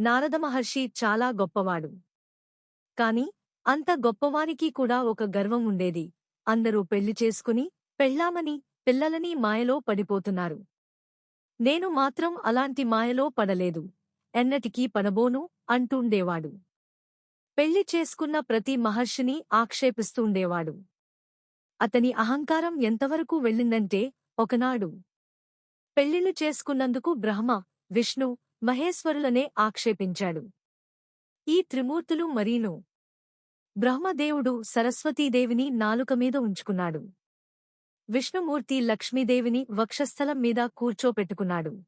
నారద మహర్షి చాలా గొప్పవాడు. కాని అంత గొప్పవానికి కూడా ఒక గర్వం ఉండేది. అందరూ పెళ్ళి చేసుకుని పెళ్ళామని పిల్లలని మాయలో పడిపోతున్నారు. నేను మాత్రం అలాంటి మాయలో పడలేదు. ఎన్నటికీ పడబోను అంటుండేవాడు. పెళ్ళి చేసుకున్న ప్రతి మహర్షిని ఆక్షేపిస్తూండేవాడు. అతని అహంకారం ఎంతవరకు వెళ్ళిందంటే ఒకనాడు. పెళ్ళిళ్ళు చేసుకున్నందుకు బ్రహ్మ విష్ణు మహేశ్వరులనే ఆక్షేపించాడు. ఈ త్రిమూర్తులు మరీను. బ్రహ్మదేవుడు సరస్వతీదేవిని నాలుక మీద ఉంచుకున్నాడు. విష్ణుమూర్తి లక్ష్మీదేవిని వక్షస్థలం మీద కూర్చోపెట్టుకున్నాడు.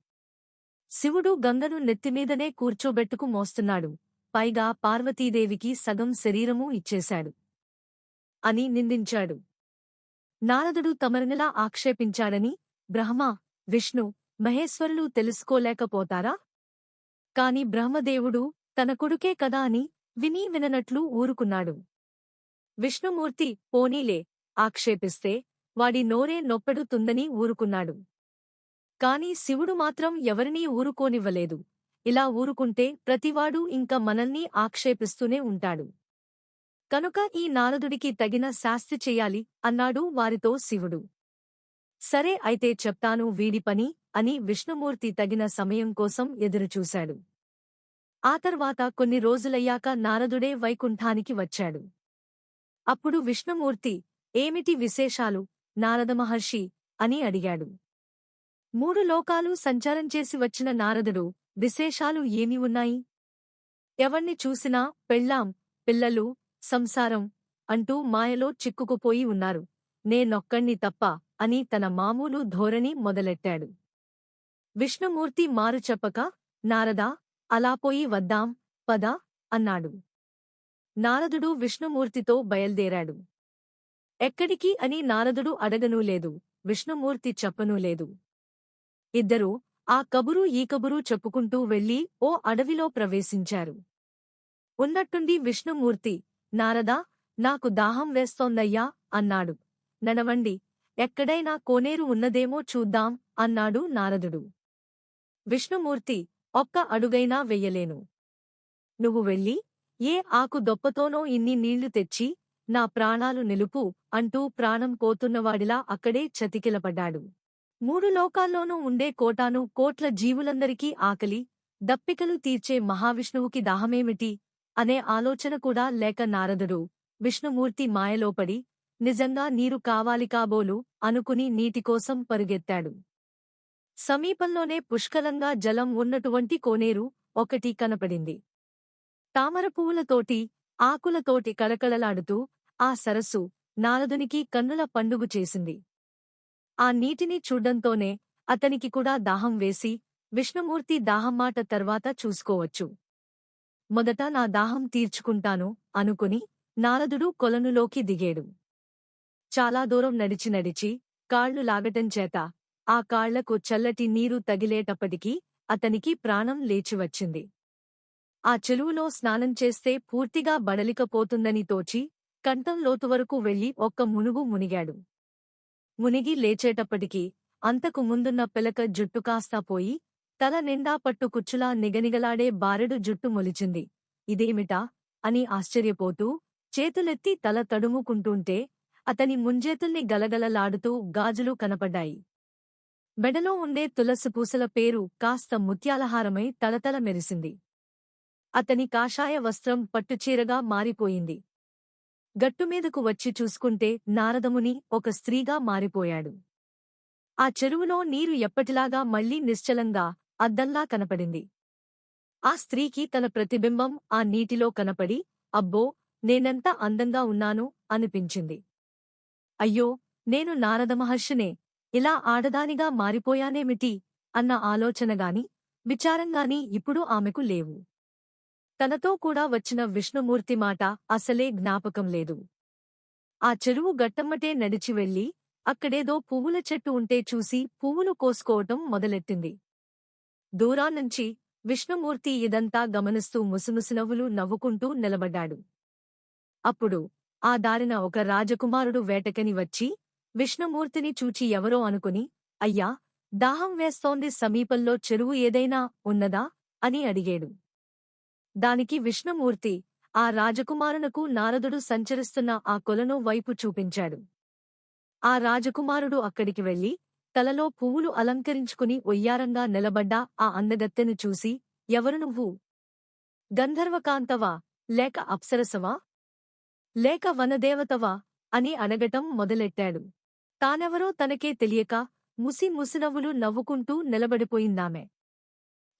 శివుడు గంగను నెత్తిమీదనే కూర్చోబెట్టుకు మోస్తున్నాడు. పైగా పార్వతీదేవికి సగం శరీరమూ ఇచ్చేశాడు. అని నిందించాడు. నారదుడు తమరినిలా ఆక్షేపించాడని బ్రహ్మ విష్ణు మహేశ్వరులు తెలుసుకోలేకపోతారా? కాని బ్రహ్మదేవుడు తన కొడుకే కదా అని విని విననట్లు ఊరుకున్నాడు. విష్ణుమూర్తి పోనీలే ఆక్షేపిస్తే వాడి నోరే నొప్పెడుతుందని ఊరుకున్నాడు. కాని శివుడు మాత్రం ఎవరినీ ఊరుకోనివ్వలేదు. ఇలా ఊరుకుంటే ప్రతివాడూ ఇంక మనల్ని ఆక్షేపిస్తూనే ఉంటాడు. కనుక ఈ నారదుడికి తగిన శాస్తి చెయ్యాలి అన్నాడు వారితో శివుడు. సరే అయితే చెప్తాను వీడి పని అని విష్ణుమూర్తి తగిన సమయం కోసం ఎదురుచూశాడు. ఆ తర్వాత కొన్ని రోజులయ్యాక నారదుడే వైకుంఠానికి వచ్చాడు. అప్పుడు విష్ణుమూర్తి ఏమిటి విశేషాలు? నారద మహర్షి అని అడిగాడు. మూడు లోకాలు సంచారం చేసి వచ్చిన నారదుడు విశేషాలు ఏమి ఉన్నాయి? ఎవర్ని చూసినా పెళ్ళాం పిల్లలు సంసారం అంటూ మాయలో చిక్కుకుపోయి ఉన్నారు. నేనొక్కణ్ణి తప్ప అని తన మామూలు ధోరణి మొదలెట్టాడు. విష్ణుమూర్తి మారు చెప్పక నారదా అలాపోయి వద్దాం పద అన్నాడు. నారదుడు విష్ణుమూర్తితో బయల్దేరాడు. ఎక్కడికి అని నారదుడు అడగనూ లేదు విష్ణుమూర్తి చెప్పనూ లేదు. ఇద్దరూ ఆ కబురు ఈ కబురు చెప్పుకుంటూ వెళ్ళి ఓ అడవిలో ప్రవేశించారు. ఉన్నట్టుండి విష్ణుమూర్తి నారదా నాకు దాహం వేస్తోందయ్యా అన్నాడు. నడవండి ఎక్కడైనా కోనేరు ఉన్నదేమో చూద్దాం అన్నాడు నారదుడు. విష్ణుమూర్తి ఒక్క అడుగైనా వెయ్యలేను నువ్వు వెళ్ళి ఏ ఆకు దొప్పతోనో ఇన్ని నీళ్ళు తెచ్చి నా ప్రాణాలు నిలుపు అంటూ ప్రాణం పోతున్నవాడిలా అక్కడే చతికిలపడ్డాడు. మూడు లోకాల్లోనూ ఉండే కోటాను కోట్ల జీవులందరికీ ఆకలి దప్పికలు తీర్చే మహావిష్ణువుకి దాహమేమిటి? అనే ఆలోచన కూడా లేక నారదుడు విష్ణుమూర్తి మాయలోపడి నిజంగా నీరు కావాలి కాబోలు అనుకుని నీటికోసం పరుగెత్తాడు. సమీపంలోనే పుష్కలంగా జలం ఉన్నటువంటి కోనేరు ఒకటి కనపడింది. తామర పువ్వులతోటి ఆకులతోటి కళకళలాడుతూ ఆ సరస్సు నారదునికి కన్నుల పండుగు చేసింది. ఆ నీటిని చూడ్డంతోనే అతనికి కూడా దాహం వేసి విష్ణుమూర్తి దాహం మాట తర్వాత చూసుకోవచ్చు. మొదట నా దాహం తీర్చుకుంటాను అనుకుని నారదుడు కొలనులోకి దిగేడు. చాలా దూరం నడిచి నడిచి కాళ్ళు లాగటంచేత ఆ కాళ్ళకు చల్లటి నీరు తగిలేటప్పటికీ అతనికి ప్రాణం లేచివచ్చింది ఆ చెలువులో స్నానం చేస్తే పూర్తిగా బడలికపోతుందని తోచి కంఠం లోతు వరకు వెళ్ళి ఒక్క మునుగు మునిగాడు. మునిగి లేచేటప్పటికీ అంతకు ముందున్న పిలక జుట్టు కాస్తా పోయి తల నిండా పట్టు కుచ్చులా నిగనిగలాడే బారెడు జుట్టు మొలిచింది. ఇదేమిటా? అని ఆశ్చర్యపోతూ చేతులెత్తి తల తడుముకుంటుంటే అతని ముంజేతుల్ని గలగలలాడుతూ గాజులు కనపడ్డాయి. మెడలో ఉండే తులసి పూసల పేరు కాస్త ముత్యాలహారమై తలతల మెరిసింది. అతని కాషాయ వస్త్రం పట్టుచీరగా మారిపోయింది. గట్టుమీదకు వచ్చి చూసుకుంటే నారదముని ఒక స్త్రీగా మారిపోయాడు. ఆ చెరువులో నీరు ఎప్పటిలాగా మళ్ళీ నిశ్చలంగా అద్దంలా కనపడింది. ఆ స్త్రీకి తన ప్రతిబింబం ఆ నీటిలో కనపడి అబ్బో నేనెంత అందంగా ఉన్నాను? అనిపించింది. అయ్యో నేను నారద మహర్షినే ఇలా ఆడదానిగా మారిపోయానేమిటి అన్న ఆలోచనగాని విచారంగాని ఇప్పుడు ఆమెకు లేవు. తనతో కూడా వచ్చిన విష్ణుమూర్తి మాట అసలే జ్ఞాపకం లేదు. ఆ చెరువు గట్టమ్మటే నడిచి వెళ్ళి అక్కడేదో పువ్వుల చెట్టు ఉంటే చూసి పువ్వులు కోసుకోవటం మొదలెట్టింది. దూరాన్నుంచి విష్ణుమూర్తి ఇదంతా గమనిస్తూ ముసుముసునవ్వులు నవ్వుకుంటూ నిలబడ్డాడు. అప్పుడు ఆ దారిన ఒక రాజకుమారుడు వేటకని వచ్చి విష్ణుమూర్తిని చూచి ఎవరో అనుకుని అయ్యా దాహం వేస్తోంది సమీపంలో చెరువు ఏదైనా ఉన్నదా? అని అడిగాడు. దానికి విష్ణుమూర్తి ఆ రాజకుమారునకు నారదుడు సంచరిస్తున్న ఆ కొలను వైపు చూపించాడు. ఆ రాజకుమారుడు అక్కడికి వెళ్ళి తలలో పువ్వులు అలంకరించుకుని ఒయ్యారంగా నిలబడ్డ ఆ అందగత్తెను చూసి ఎవరు నువ్వు? గంధర్వకాంతవా? లేక అప్సరసవా? లేక వనదేవతవా? అని అడగటం మొదలెట్టాడు. తానెవరో తనకే తెలియక ముసి ముసినవ్వులు నవ్వుకుంటూ నిలబడిపోయిందామె.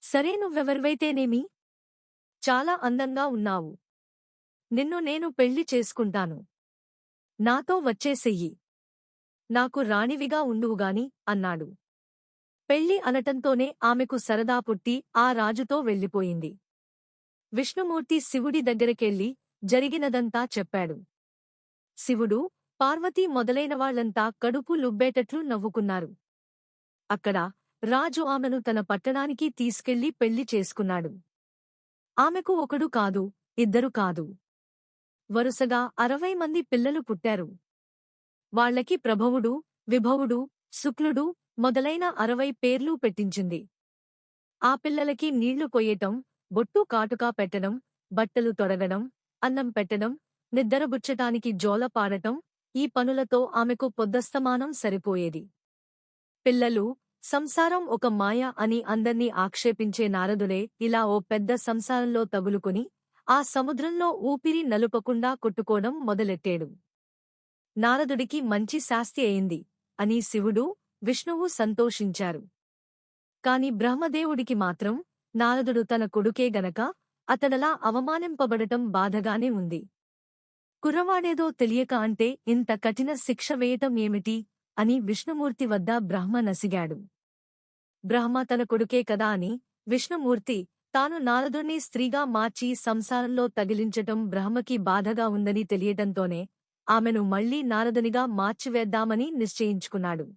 సరే నువ్వెవరివైతేనేమి? చాలా అందంగా ఉన్నావు. నిన్ను నేను పెళ్ళి చేసుకుంటాను. నాతో వచ్చేసెయ్యి. నాకు రాణివిగా ఉండువుగాని అన్నాడు. పెళ్ళి అనటంతోనే ఆమెకు సరదా పుట్టి ఆ రాజుతో వెళ్ళిపోయింది. విష్ణుమూర్తి శివుడి దగ్గరకెళ్ళి జరిగినదంతా చెప్పాడు. శివుడు పార్వతీ మొదలైనవాళ్ళంతా కడుపు లుబ్బేటట్లు నవ్వుకున్నారు. అక్కడ రాజు ఆమెను తన పట్టణానికి తీసుకెళ్ళి పెళ్ళి చేసుకున్నాడు. ఆమెకు ఒకడు కాదు ఇద్దరు కాదు. వరుసగా అరవై మంది పిల్లలు పుట్టారు. వాళ్ళకి ప్రభవుడు విభవుడు శుక్లుడు మొదలైన అరవై పేర్లు పెట్టించింది. ఆ పిల్లలకి నీళ్ళు కొయ్యటం బొట్టు కాటుకా పెట్టడం బట్టలు తొడగడం అన్నం పెట్టడం నిద్దరబుచ్చటానికి జోల పాడటం ఈ పనులతో ఆమెకు పొద్దస్తమానం సరిపోయేది. పిల్లలు సంసారం ఒక మాయ అని అందర్నీ ఆక్షేపించే నారదులే ఇలా ఓ పెద్ద సంసారంలో తగులుకుని ఆ సముద్రంలో ఊపిరి నలుపకుండా కొట్టుకోవడం మొదలెట్టాడు. నారదుడికి మంచి శాస్తి అయింది అని శివుడు విష్ణువు సంతోషించారు. కాని బ్రహ్మదేవుడికి మాత్రం నారదుడు తన కొడుకే గనక అతడలా అవమానింపబడటం బాధగానే ఉంది. కుర్రవాడేదో తెలియక అంటే ఇంత కఠిన శిక్ష వేయటం ఏమిటి? అని విష్ణుమూర్తి వద్ద బ్రహ్మ నసిగాడు. బ్రహ్మ తన కొడుకే కదా అని విష్ణుమూర్తి తాను నారదుణ్ణి స్త్రీగా మార్చి సంసారంలో తగిలించటం బ్రహ్మకి బాధగా ఉందని తెలియటంతోనే ఆమెను మళ్ళీ నారదునిగా మార్చివేద్దామని నిశ్చయించుకున్నాడు.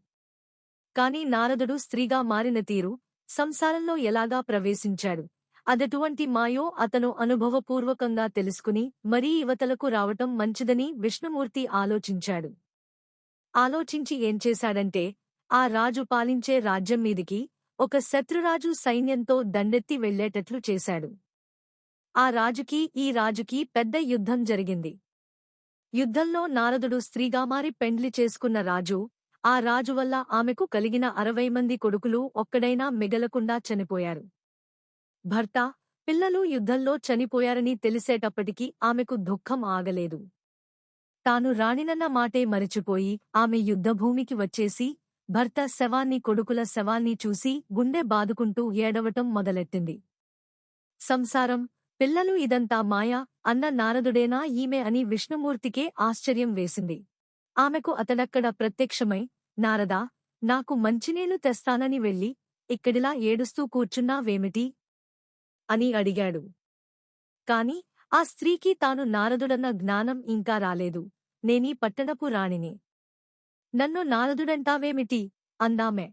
కాని నారదుడు స్త్రీగా మారిన తీరు సంసారంలో ఎలాగా ప్రవేశించాడు? అదటువంటి మాయో అతను అనుభవపూర్వకంగా తెలుసుకుని మరీ యువతలకు రావటం మంచిదని విష్ణుమూర్తి ఆలోచించాడు. ఆలోచించి ఏం చేశాడంటే ఆ రాజు పాలించే రాజ్యం మీదికి ఒక శత్రురాజు సైన్యంతో దండెత్తి వెళ్ళేటట్లు చేశాడు. ఆ రాజుకి ఈ రాజుకి పెద్ద యుద్ధం జరిగింది. యుద్ధంలో నారదుడు స్త్రీగా మారి పెండ్లి చేసుకున్న రాజు ఆ రాజు వల్ల ఆమెకు కలిగిన అరవై మంది కొడుకులు ఒక్కడైనా మిగలకుండా చనిపోయారు. భర్త పిల్లలు యుద్ధంలో చనిపోయారని తెలిసేటప్పటికీ ఆమెకు దుఃఖం ఆగలేదు. తాను రాణినన్న మాటే మరిచిపోయి ఆమె యుద్ధభూమికి వచ్చేసి భర్త శవాన్ని కొడుకుల శవాన్ని చూసి గుండె బాదుకుంటూ ఏడవటం మొదలెట్టింది. సంసారం పిల్లలు ఇదంతా మాయా అన్న నారదుడేనా ఈమె అని విష్ణుమూర్తికే ఆశ్చర్యం వేసింది. ఆమెకు అతడక్కడ ప్రత్యక్షమై నారదా నాకు మంచినీళ్ళు తెస్తానని వెళ్ళి ఇక్కడిలా ఏడుస్తూ కూర్చున్నావేమిటి? అని అడిగాడు. కాని ఆ స్త్రీకి తాను నారదుడన్న జ్ఞానం ఇంకా రాలేదు. నేనీ పట్టణపు రాణిని. నన్ను నారదుడంటావేమిటి? అందామె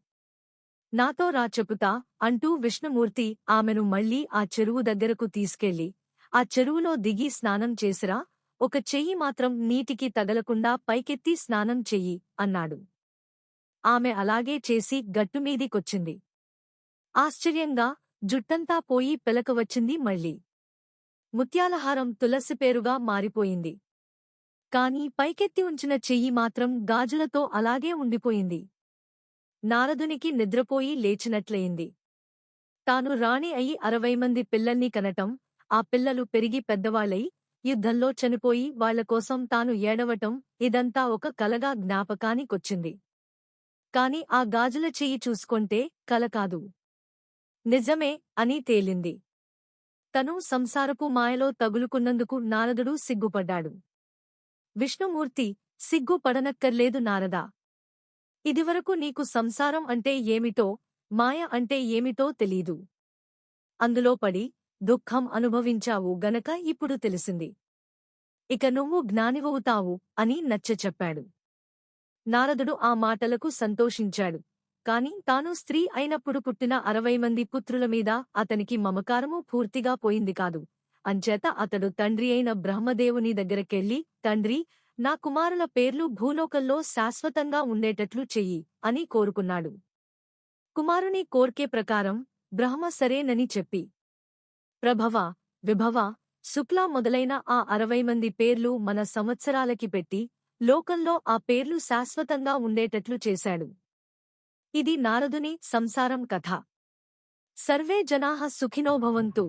నాతో రా చెపుతా అంటూ విష్ణుమూర్తి ఆమెను మళ్ళీ ఆ చెరువు దగ్గరకు తీసుకెళ్ళి ఆ చెరువులో దిగి స్నానం చేసిరా ఒక చెయ్యి మాత్రం నీటికి తగలకుండా పైకెత్తి స్నానం చెయ్యి అన్నాడు. ఆమె అలాగే చేసి గట్టుమీదికొచ్చింది. ఆశ్చర్యంగా జుట్టంతా పోయి పిలక వచ్చింది మళ్ళీ. ముత్యాలహారం తులసిపేరుగా మారిపోయింది. కాని పైకెత్తి ఉంచిన చెయ్యి మాత్రం గాజులతో అలాగే ఉండిపోయింది. నారదునికి నిద్రపోయి లేచినట్లయింది. తాను రాణి అయి అరవై మంది పిల్లల్ని కనటం ఆ పిల్లలు పెరిగి పెద్దవాళ్ళై యుద్ధంలో చనిపోయి వాళ్ళకోసం తాను ఏడవటం ఇదంతా ఒక కలగా జ్ఞాపకానికొచ్చింది. కాని ఆ గాజుల చెయ్యి చూసుకొంటే కల కాదు. నిజమే అని తేలింది. తను సంసారపు మాయలో తగులుకున్నందుకు నారదుడు సిగ్గుపడ్డాడు. విష్ణుమూర్తి సిగ్గు పడనక్కర్లేదు నారదా. ఇదివరకు నీకు సంసారం అంటే ఏమిటో మాయ అంటే ఏమిటో తెలీదు. అందులో పడి దుఃఖం అనుభవించావు గనక ఇప్పుడు తెలిసింది. ఇక నువ్వు జ్ఞానివవుతావు అని నచ్చచెప్పాడు. నారదుడు ఆ మాటలకు సంతోషించాడు. కాని తాను స్త్రీ అయినప్పుడు పుట్టిన అరవై మంది పుత్రుల మీద అతనికి మమకారము పూర్తిగా పోయింది కాదు. అంచేత అతడు తండ్రి అయిన బ్రహ్మదేవుని దగ్గరకెళ్ళి తండ్రి నా కుమారుల పేర్లు భూలోకంలో శాశ్వతంగా ఉండేటట్లు చెయ్యి అని కోరుకున్నాడు. కుమారుని కోర్కే ప్రకారం బ్రహ్మ సరేనని చెప్పి ప్రభవ విభవ శుక్ల మొదలైన ఆ అరవై మంది పేర్లు మన సంవత్సరాలకి పెట్టి లోకంలో ఆ పేర్లు శాశ్వతంగా ఉండేటట్లు చేశాడు. ఇది నారదుని సంసారం కథ సర్వే జనాః సుఖినో భవంతు